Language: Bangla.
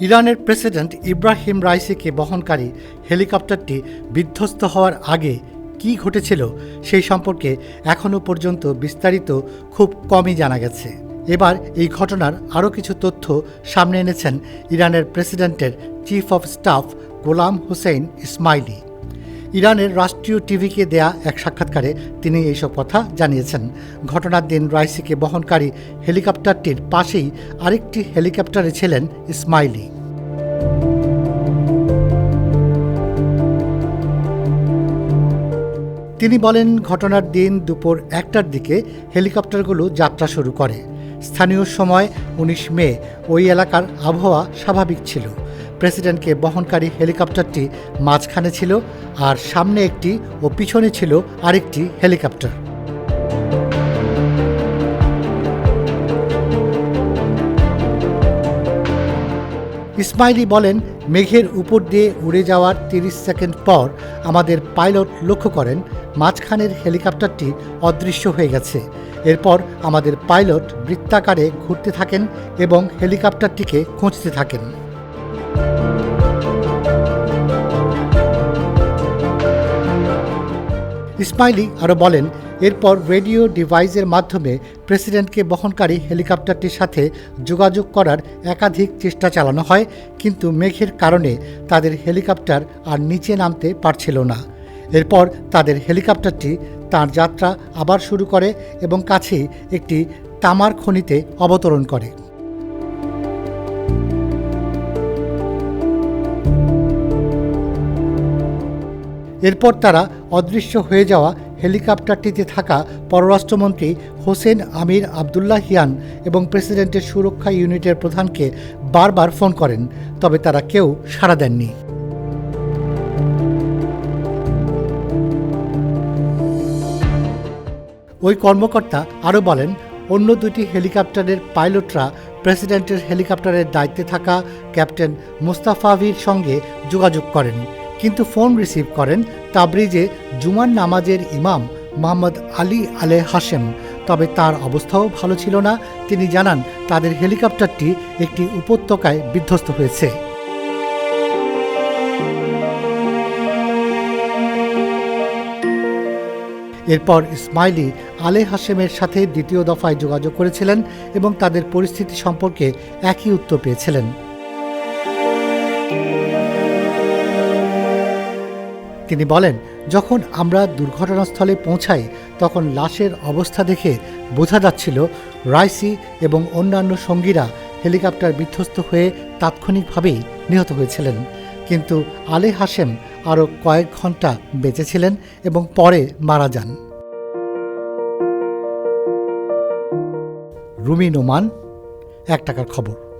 ইরানের প্রেসিডেন্ট ইব্রাহিম রাইসিকে বহনকারী হেলিকপ্টারটি বিধ্বস্ত হওয়ার আগে কি ঘটেছিল সেই সম্পর্কে এখনও পর্যন্ত বিস্তারিত খুব কমই জানা গেছে। এবার এই ঘটনার আরও কিছু তথ্য সামনে এনেছেন ইরানের প্রেসিডেন্টের chief of staff Gholam Hossein Esmaeili. ইরানের রাষ্ট্রীয় টিভিকে দেয়া এক সাক্ষাৎকারে তিনি এইসব কথা জানিয়েছেন। ঘটনার দিন রাইসিকে বহনকারী হেলিকপ্টারটির পাশেই আরেকটি হেলিকপ্টারে ছিলেন ইসমাইলি। তিনি বলেন, ঘটনার দিন দুপুর একটার দিকে হেলিকপ্টারগুলো যাত্রা শুরু করে। স্থানীয় সময় উনিশ মে। ওই এলাকার আবহাওয়া স্বাভাবিক ছিল। প্রেসিডেন্টকে বহনকারী হেলিকপ্টারটি মাঝখানে ছিল আর সামনে একটি ও পিছনে ছিল আরেকটি হেলিকপ্টার। ইসমাইলি বলেন, মেঘের উপর দিয়ে উড়ে যাওয়ার 30 সেকেন্ড পর আমাদের পাইলট লক্ষ্য করেন, মাঝখানের হেলিকপ্টারটি অদৃশ্য হয়ে গেছে। এরপর আমাদের পাইলট বৃত্তাকারে ঘুরতে থাকেন এবং হেলিকপ্টারটিকে খুঁজতে থাকেন। ইসমাইলি আরও বলেন, এরপর রেডিও ডিভাইসের মাধ্যমে প্রেসিডেন্টকে বহনকারী হেলিকপ্টারটির সাথে যোগাযোগ করার একাধিক চেষ্টা চালানো হয়, কিন্তু মেঘের কারণে তাদের হেলিকপ্টার আর নিচে নামতে পারছিল না। এরপর তাদের হেলিকপ্টারটি তার যাত্রা আবার শুরু করে এবং কাছেই একটি তামার খনিতে অবতরণ করে। এরপর তারা অদৃশ্য হয়ে যাওয়া হেলিকপ্টারটিতে থাকা পররাষ্ট্রমন্ত্রী হোসেন আমির আবদুল্লাহিয়ান এবং প্রেসিডেন্টের সুরক্ষা ইউনিটের প্রধানকে বারবার ফোন করেন, তবে তারা কেউ সাড়া দেননি। ওই কর্মকর্তা আরও বলেন, অন্য দুটি হেলিকপ্টারের পাইলটরা প্রেসিডেন্টের হেলিকপ্টারের দায়িত্বে থাকা ক্যাপ্টেন মুস্তাফাভির সঙ্গে যোগাযোগ করেন। কিন্তু ফোন রিসিভ করেন তাবরিজে জুমার নামাজের ইমাম মোহাম্মদ আলী আলে হাশেম। তবে তার অবস্থাও ভালো ছিল না। তিনি জানান, তাদের হেলিকপ্টারটি একটি উপত্যকায় বিধ্বস্ত হয়েছে। এরপর ইসমাইলি আলে হাশেমের সাথে দ্বিতীয় দফায় যোগাযোগ করেছিলেন এবং তাদের পরিস্থিতি সম্পর্কে একই উত্তর পেয়েছিলেন। তিনি বলেন, যখন আমরা দুর্ঘটনাস্থলে পৌঁছাই, তখন লাশের অবস্থা দেখে বোঝা যাচ্ছিল রাইসি এবং অন্যান্য সঙ্গীরা হেলিকপ্টার বিধ্বস্ত হয়ে তাৎক্ষণিকভাবেই নিহত হয়েছিলেন। কিন্তু আলে হাসেম আরও কয়েক ঘণ্টা বেঁচেছিলেন এবং পরে মারা যান। রুমি নোমান, এক টাকার খবর।